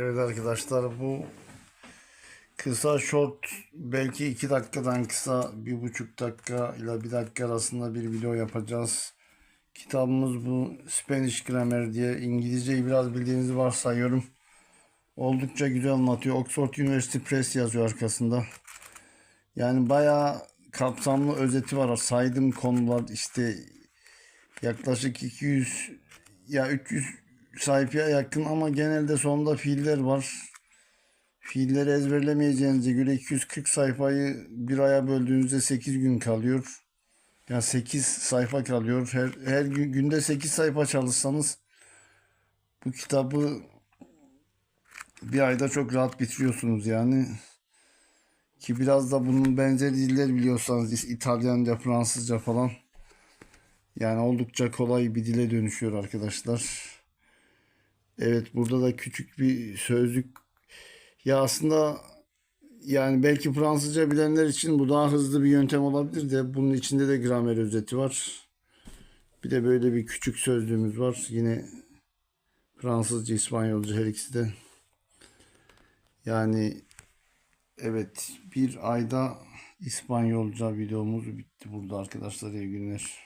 Evet arkadaşlar bu kısa short belki 2 dakikadan kısa bir buçuk dakika ile bir dakika arasında bir video yapacağız. Kitabımız bu Spanish Grammar diye İngilizceyi biraz bildiğinizi varsayıyorum. Oldukça güzel anlatıyor. Oxford University Press yazıyor arkasında. Yani bayağı kapsamlı özeti var. Saydığım konular işte yaklaşık 200 ya 300 sayfaya yakın ama genelde sonunda fiiller var. Fiilleri ezberlemeyeceğinize göre 240 sayfayı bir aya böldüğünüzde 8 gün kalıyor. Yani 8 sayfa kalıyor. Her, her gün, günde 8 sayfa çalışsanız bu kitabı bir ayda çok rahat bitiriyorsunuz yani. Ki biraz da bunun benzeri diller biliyorsanız İtalyanca, Fransızca falan. Yani oldukça kolay bir dile dönüşüyor arkadaşlar. Evet burada da küçük bir sözlük. Ya aslında yani belki Fransızca bilenler için bu daha hızlı bir yöntem olabilir de bunun içinde de gramer özeti var. Bir de böyle bir küçük sözlüğümüz var. Yine Fransızca, İspanyolca her ikisi de. Yani evet bir ayda İspanyolca videomuz bitti burada arkadaşlar. İyi günler.